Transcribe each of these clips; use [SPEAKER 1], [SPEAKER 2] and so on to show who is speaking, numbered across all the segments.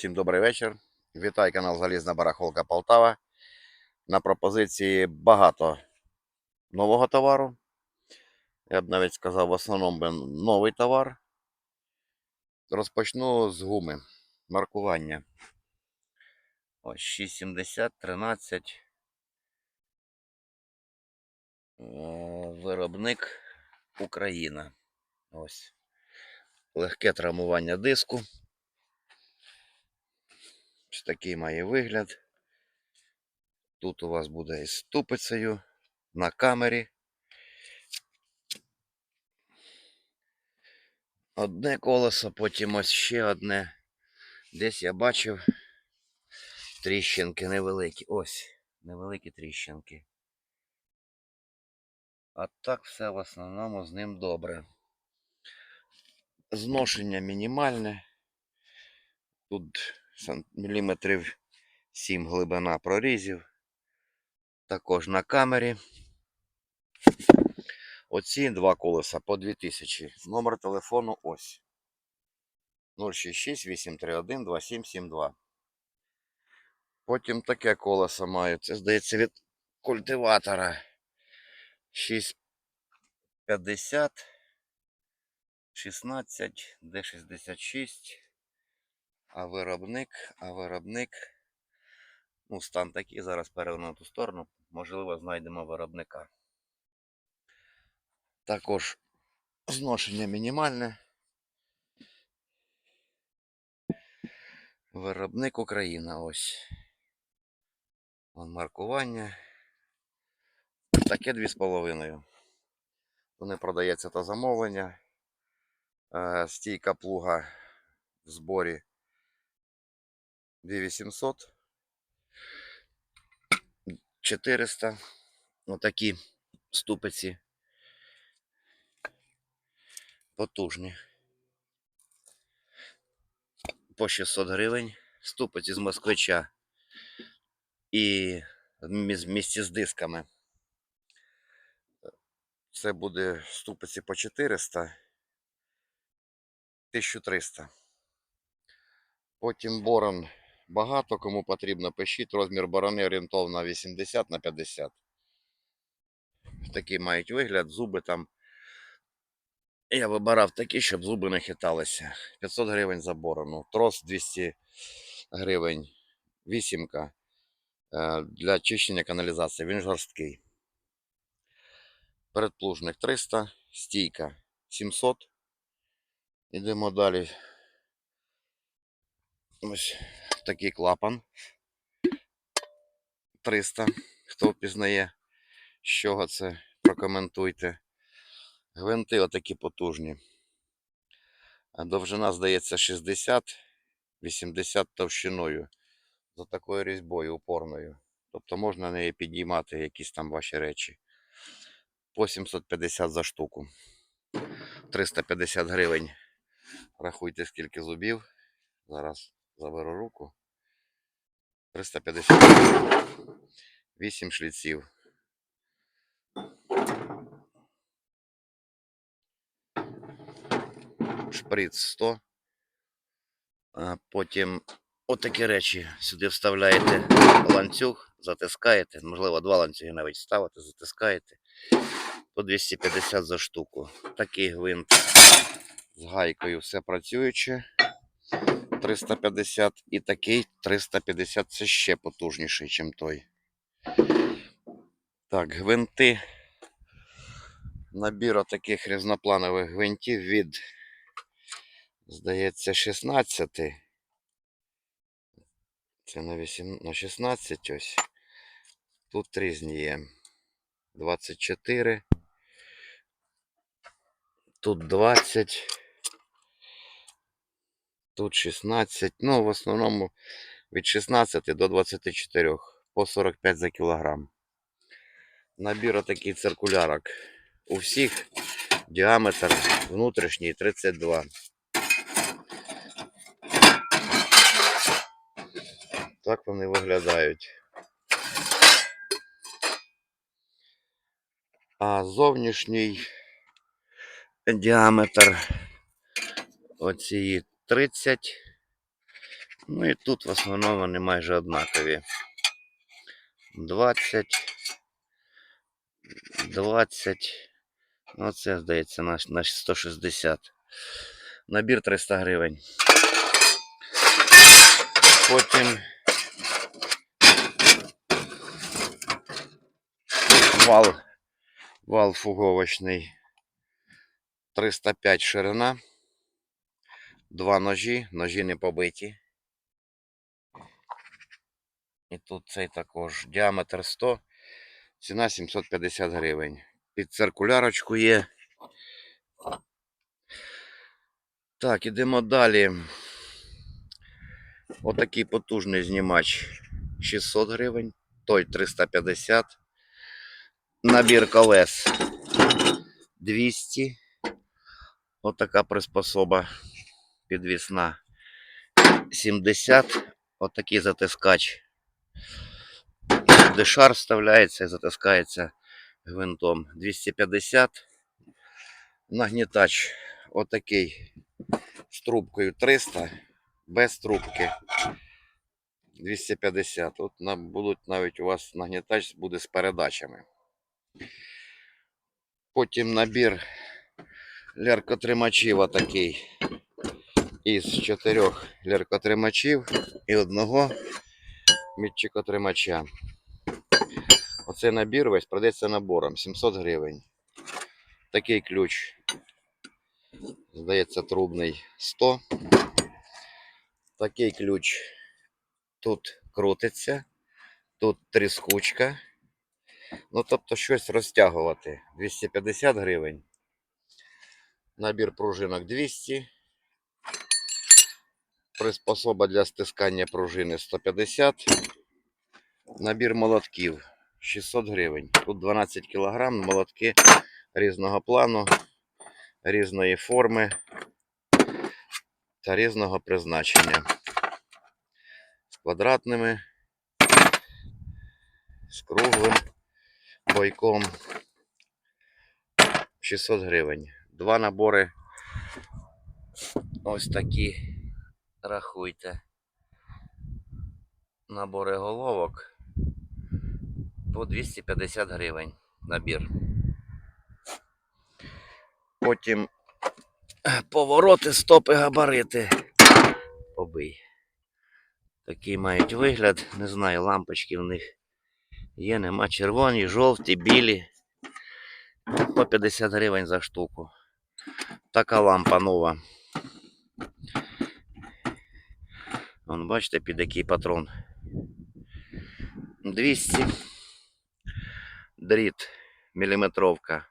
[SPEAKER 1] Всім добрий вечір. Вітаю канал Залізна Барахолка Полтава. На пропозиції багато нового товару. Я б навіть сказав, в основному новий товар. Розпочну з гуми. Маркування. Ось 6,70, 13. Е, Виробник Україна. Ось. Легке травмування диску. Ось такий має вигляд. Тут у вас буде із ступицею на камері. Одне колесо, потім ось ще одне. Десь я бачив тріщинки невеликі. Ось, невеликі тріщинки. А так все в основному з ним добре. Зношення мінімальне. Тут міліметрів 7 глибина прорізів. Також на камері. Оці два колеса по 2000. Номер телефону ось. 066 831 2772. Потім таке колесо маю. Це, здається, від культиватора. 650 16 D66. А виробник, а виробник. Ну, стан такий, зараз переверну ту сторону. Можливо, знайдемо виробника. Також зношення мінімальне. Виробник Україна ось. Вон маркування. Таке 2,5. Вони продається та замовлення. Е, Стійка плуга в зборі 2800. 400. Отакі ступиці. Потужні. По 600 гривень. Ступиці з москвича. І в місті з дисками. Це буде ступиці по 400. 1300. Потім борон багато, кому потрібно, пишіть. Розмір борони орієнтовно 80 на 50. Такий мають вигляд, зуби там. Я вибирав такі, щоб зуби не хиталися. 500 гривень за борону. Трос 200 гривень. Вісімка е, для чищення каналізації. Він жорсткий. Передплужник 300, стійка 700. Ідемо далі. Ось такий клапан. 300. Хто впізнає, з чого це, прокоментуйте. Гвинти отакі потужні. Довжина, здається, 60, 80 товщиною. За такою різьбою упорною. Тобто можна на неї підіймати якісь там ваші речі. По 750 за штуку. 350 гривень. Рахуйте, скільки зубів. Зараз заберу руку. 350 8 шліців. Шприц 100. А Потім отакі речі сюди вставляєте ланцюг, затискаєте. Можливо, два ланцюги навіть ставите, затискаєте. По 250 за штуку. Такий гвинт з гайкою все працююче. 350 і такий 350 це ще потужніший, ніж той. Так, гвинти. Набір таких різнопланових гвинтів від, здається, 16. Це на 8, на 16 ось. Тут різні є. 24. Тут 20. Тут 16. Ну, в основному від 16 до 24. По 45 за кілограм. Набір отакий циркулярок. У всіх діаметр внутрішній 32. Так вони виглядають. А зовнішній діаметр оцієї 30 Ну і тут в основному вони майже однакові. 20, 20. Ну, це, здається, наш, наш 160. Набір 300 гривень. Потім вал, вал фуговочний 305 ширина. Два ножі, ножі не побиті. І тут цей також діаметр 100, ціна 750 гривень. Під циркулярочку є. Так, ідемо далі. Отакий потужний знімач 600 гривень, той 350. Набір колес 200. Отака приспособа підвісна 70. Отакий затискач. Де шар вставляється і затискається гвинтом 250. Нагнітач отакий з трубкою 300, без трубки 250. Тут на- будуть навіть у вас нагнітач буде з передачами. Потім набір ляркотримачів отакий. Із чотирьох ляркотримачів і одного мітчикотримача. Оцей набір весь продається набором 700 гривень. Такий ключ, здається, трубний 100. Такий ключ тут крутиться, тут тріскучка. Ну, тобто щось розтягувати. 250 гривень. Набір пружинок 200. Приспособа для стискання пружини 150. Набір молотків 600 гривень. Тут 12 кг, молотки різного плану, різної форми та різного призначення. З квадратними, з круглим бойком 600 гривень. Два набори ось такі. Рахуйте. Набори головок по 250 гривень набір. Потім повороти, стопи, габарити. Побий. Такий мають вигляд. Не знаю, лампочки в них є, нема червоні, жовті, білі. По 50 гривень за штуку. Така лампа нова. Вон, бачите, під який патрон. 200. Дріт, міліметровка.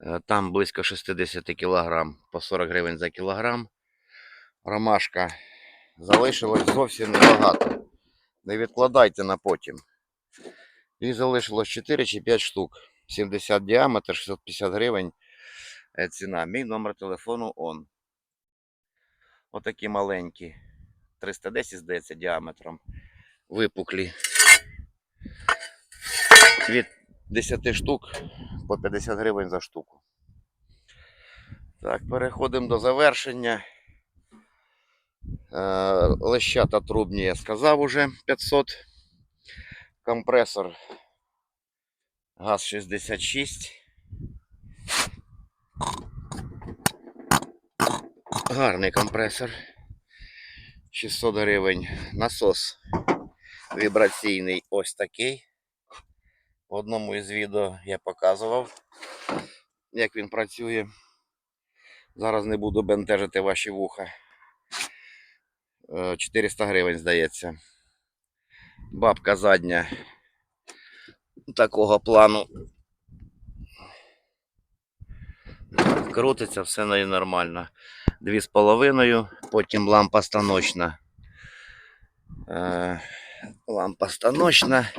[SPEAKER 1] Е, Там близько 60 кг, по 40 гривень за кілограм. Ромашка залишилось зовсім небагато. Не відкладайте на потім. І залишилось 4 чи 5 штук. 70 діаметр, 650 гривень. е, Ціна. Мій номер телефону он. Отакі маленькі. 310, здається, діаметром. Випуклі. Від 10 штук по 50 гривень за штуку. Так, переходимо до завершення. Е, Лещата трубні я сказав уже 500. Компресор ГАЗ 66. Гарний компресор. 600 гривень. Насос вібраційний ось такий. В одному із відео я показував, як він працює. Зараз не буду бентежити ваші вуха. Е, 400 гривень, здається. Бабка задня такого плану. Крутиться, все нормально. Дві з половиною, потім лампа станочна. Е, лампа станочна.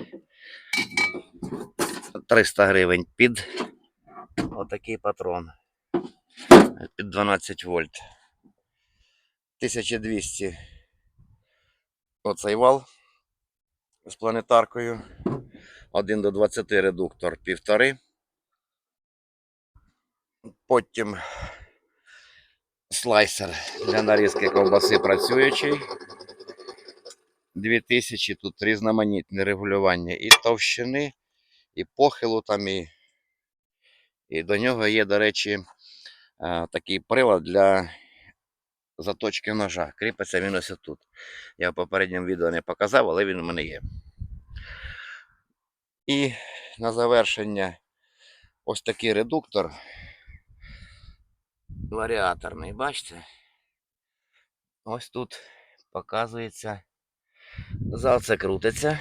[SPEAKER 1] 300 гривень під отакий патрон. Під 12 вольт. 1200 оцей вал з планетаркою. 1 до 20 редуктор півтори. Потім слайсер для нарізки ковбаси працюючий. 2000 тут різноманітні регулювання і товщини, і похилу там, і, і до нього є, до речі, е, такий прилад для заточки ножа. Кріпиться він ось тут. Я в попередньому відео не показав, але він у мене є. І на завершення ось такий редуктор. Варіаторний, бачите? Ось тут показується. Зал це крутиться.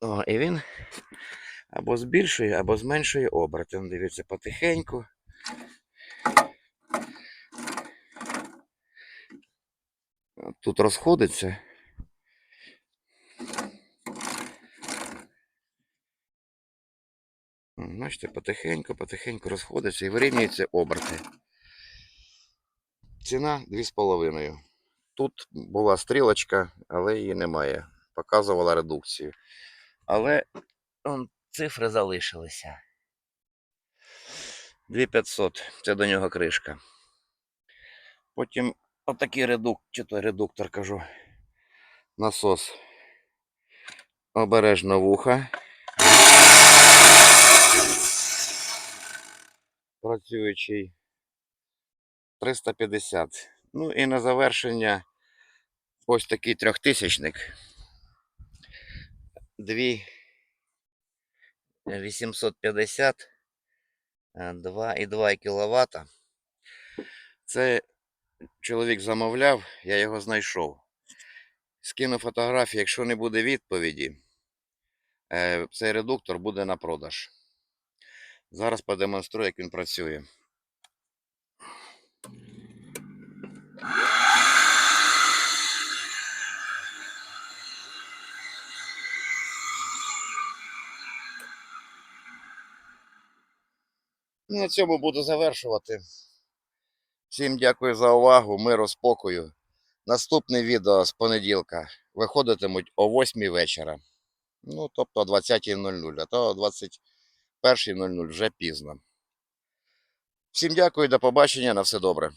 [SPEAKER 1] О, і він або збільшує, або зменшує оберти. Ну, Дивіться потихеньку. Тут розходиться. Бачите, потихеньку, потихеньку розходиться і вирівнюються оберти. Ціна 2,5. Тут була стрілочка, але її немає. Показувала редукцію. Але он, цифри залишилися. 2500. Це до нього кришка. Потім отакий редуктор, чи то редуктор кажу. Насос. Обережно вуха. Працюючий 350. Ну і на завершення ось такий трьохтисячник. Дві 850 2,2 кВт. Це чоловік замовляв, я його знайшов. Скину фотографію, якщо не буде відповіді, е, цей редуктор буде на продаж. Зараз продемонструю, як він працює. На цьому буду завершувати. Всім дякую за увагу, миру, спокою. Наступне відео з понеділка виходитимуть о 8 вечора. Ну, тобто о 20.00, а то о 21.00 вже пізно. Всім дякую, до побачення, на все добре.